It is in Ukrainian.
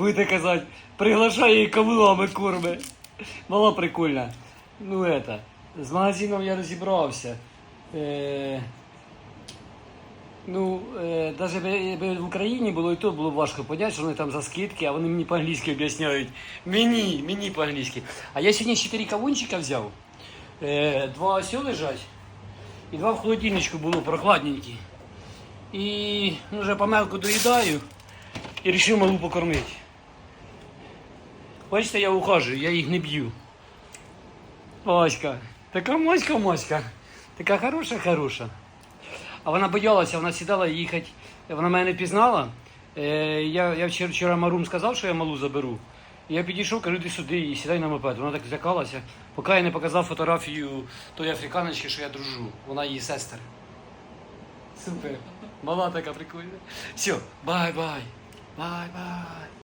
Будете казати, приглашай її кавилами корми. Мала прикольна. Ну это, з магазином я розібрався. Е, ну, е, навіть якби в Україні було і то було важко поняти, що вони там за скидки, а вони мені по-англійськи об'ясняють. Мені, мені по-англійськи. А я сьогодні 4 кавунчика взяв. Е, два ось лежать. І два в холодильничку було прохладненькі. І ну, вже помелку доїдаю і вирішив малу покормити. Бачите, я ухажую, я їх не б'ю. Оська, така моська моська. Така хороша, хороша. А вона боялася, вона сідала їхати. Вона мене не пізнала. Е, я, я вчора, Марум сказав, що я малу заберу. Я підійшов, кажу, іди сюди і сідай на мопед. Вона так злякалася, поки я не показав фотографію тої африканочки, що я дружу. Вона її сестер. Супер. Мала така прикольна. Все, бай-бай. Бай-бай.